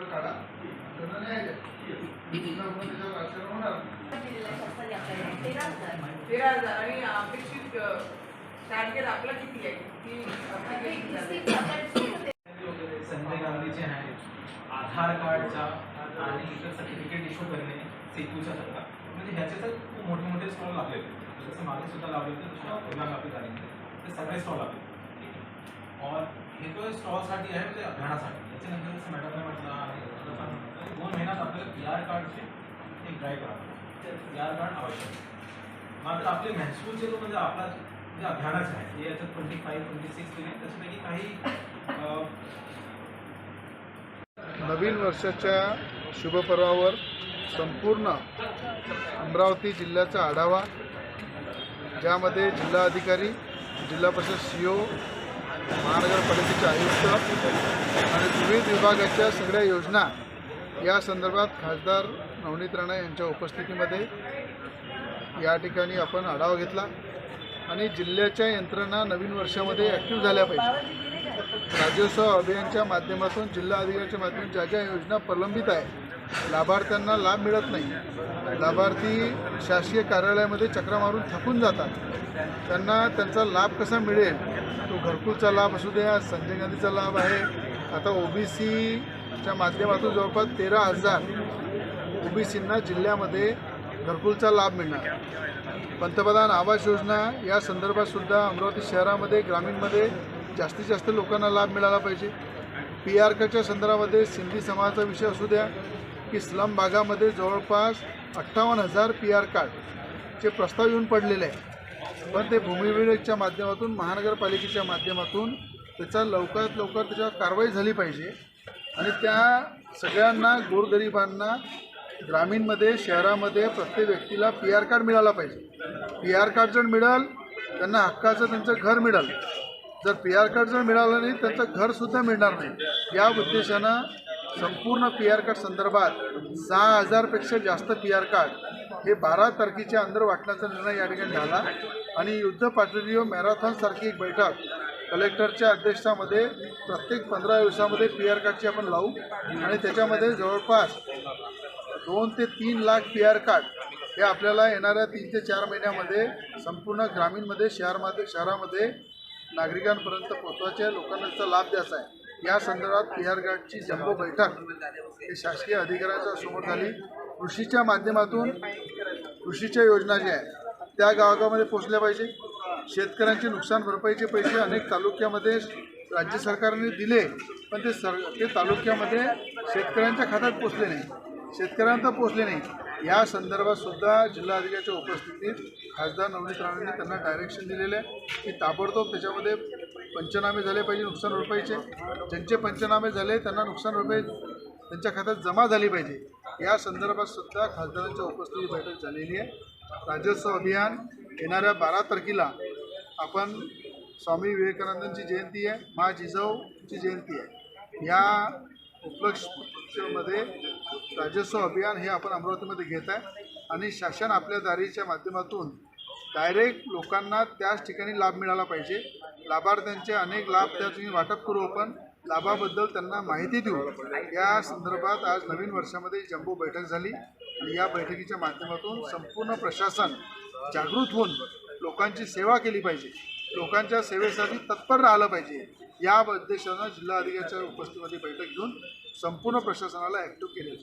काढा त्यांना होणार तेरा हजार आणि अपेक्षित टार्गेट आपला किती आहे की संजय गांधीचे आहे आधार कार्डचा आणि इतर सर्टिफिकेट इश्यू करणे सेतूच्या सरकार म्हणजे ह्याचे तर खूप मोठे मोठे स्टॉल लागले होते जसं मागे सुद्धा लावले होते दुसऱ्या पुन्हा आपली ते सगळे स्टॉल लागले और हे तो स्टॉलसाठी आहे म्हणजे अभियानासाठी त्याच्यानंतर जसं मॅडमने म्हटलं आणि म्हणजे दोन महिन्यात आपल्याला पी आर कार्डचे एक ड्राईव्ह करावं ते पी आर कार्ड आवश्यक मात्र आपले महसूलचे जो म्हणजे आपला जे अभियानच आहे ते याच्यात ट्वेंटी फाईव्ह ट्वेंटी सिक्स दिले त्याच्यापैकी काही नवीन वर्षाच्या शुभपर्वावर संपूर्ण अमरावती जिल्ह्याचा आढावा ज्यामध्ये जिल्हाधिकारी जिल्हा परिषद सी ओ महानगरपालिकेचे आयुक्त आणि विविध विभागाच्या सगळ्या योजना या संदर्भात खासदार नवनीत राणा यांच्या उपस्थितीमध्ये या ठिकाणी आपण आढावा घेतला आणि जिल्ह्याच्या यंत्रणा नवीन वर्षामध्ये ॲक्टिव्ह झाल्या पाहिजे. राज्योत्सव अभियानच्या माध्यमातून जिल्हा अधिकाऱ्याच्या माध्यमातून ज्या ज्या योजना प्रलंबित आहे लाभार्थ्यांना लाभ मिळत नाही. लाभार्थी शासकीय कार्यालयामध्ये चक्रा मारून थकून जातात. त्यांना त्यांचा लाभ कसा मिळेल? तो घरकुलचा लाभ असू द्या संजय गांधीचा लाभ आहे. आता ओबीसीच्या माध्यमातून जवळपास तेरा हजार ओबीसींना जिल्ह्यामध्ये घरकुलचा लाभ मिळणार. पंतप्रधान आवास योजना या संदर्भात सुद्धा अमरावती शहरामध्ये ग्रामीणमध्ये जास्तीत जास्त लोकांना लाभ मिळाला पाहिजे. पी आर काच्या संदर्भामध्ये सिंधी समाजाचा विषय असू द्या की स्लम भागामध्ये जवळपास अठ्ठावन्न हजार पी आर कार्डचे प्रस्ताव येऊन पडलेले आहे पण ते भूमिविवेकच्या माध्यमातून महानगरपालिकेच्या माध्यमातून त्याचा लवकरात लवकर त्याच्यावर कारवाई झाली पाहिजे. आणि त्या सगळ्यांना गोरगरिबांना ग्रामीणमध्ये शहरामध्ये प्रत्येक व्यक्तीला पी आर कार्ड मिळाला पाहिजे. पी आर कार्ड जर मिळाल त्यांना हक्काचं त्यांचं घर मिळालं. जर पी आर कार्ड जर मिळालं नाही त्यांचं घरसुद्धा मिळणार नाही. या उद्देशानं संपूर्ण पी आर कार्ड संदर्भात सहा हजारपेक्षा जास्त पी आर कार्ड हे बारा तारखेच्या अंदर वाटण्याचा निर्णय या ठिकाणी झाला. आणि युद्ध पातळीवर मॅरेथॉनसारखी एक बैठक कलेक्टरच्या अध्यक्षामध्ये प्रत्येक पंधरा दिवसामध्ये पी आर कार्डची आपण लावू. आणि त्याच्यामध्ये जवळपास दोन ते तीन लाख पी आर कार्ड हे आपल्याला येणाऱ्या तीन ते चार महिन्यामध्ये संपूर्ण ग्रामीणमध्ये शहरमध्ये शहरामध्ये नागरिकांपर्यंत पोहोचवायचे लोकांना त्याचा लाभ द्यायचा आहे. या संदर्भात पी आर जम्बो बैठक हे शासकीय अधिकाऱ्यांच्या समोर झाली. कृषीच्या माध्यमातून कृषीच्या योजना ज्या आहेत त्या गावागावामध्ये पोचल्या पाहिजे शेतकऱ्यांचे नुकसान भरपाईचे पैसे अनेक तालुक्यामध्ये राज्य सरकारने दिले पण ते सर ते तालुक्यामध्ये शेतकऱ्यांच्या खात्यात पोचले नाही. शेतकऱ्यांना पोचले नाही. या संदर्भात सुद्धा जिल्हाधिकाऱ्याच्या उपस्थितीत खासदार नवनीत राणेंनी त्यांना डायरेक्शन दिलेले आहे की ताबडतोब त्याच्यामध्ये पंचनामे झाले पाहिजे नुकसान भरपाईचे. ज्यांचे पंचनामे झाले त्यांना नुकसान भरपाई त्यांच्या खात्यात जमा झाली पाहिजे. या संदर्भात सुद्धा खासदारांच्या उपस्थितीत बैठक झालेली आहे. राज्योत्सव अभियान येणाऱ्या बारा तारखेला आपण स्वामी विवेकानंदांची जयंती आहे मा जिजाऊची जयंती आहे. या मध्ये राजस्व अभियान हे आपण अमरावतीमध्ये घेत आहे. आणि शासन आपल्या दारीच्या माध्यमातून डायरेक्ट लोकांना त्याच ठिकाणी लाभ मिळाला पाहिजे. लाभार्थ्यांचे अनेक लाभ त्या ठिकाणी वाटप करू आपण. लाभाबद्दल त्यांना माहिती देऊ. या संदर्भात आज नवीन वर्षामध्ये जम्बो बैठक झाली. आणि या बैठकीच्या माध्यमातून संपूर्ण प्रशासन जागृत होऊन लोकांची सेवा केली पाहिजे. लोकांच्या सेवेसाठी तत्पर राहिलं पाहिजे. या उद्देशानं जिल्हाधिकाऱ्याच्या उपस्थितीमध्ये बैठक घेऊन संपूर्ण प्रशासनाला ॲक्टिव्ह केले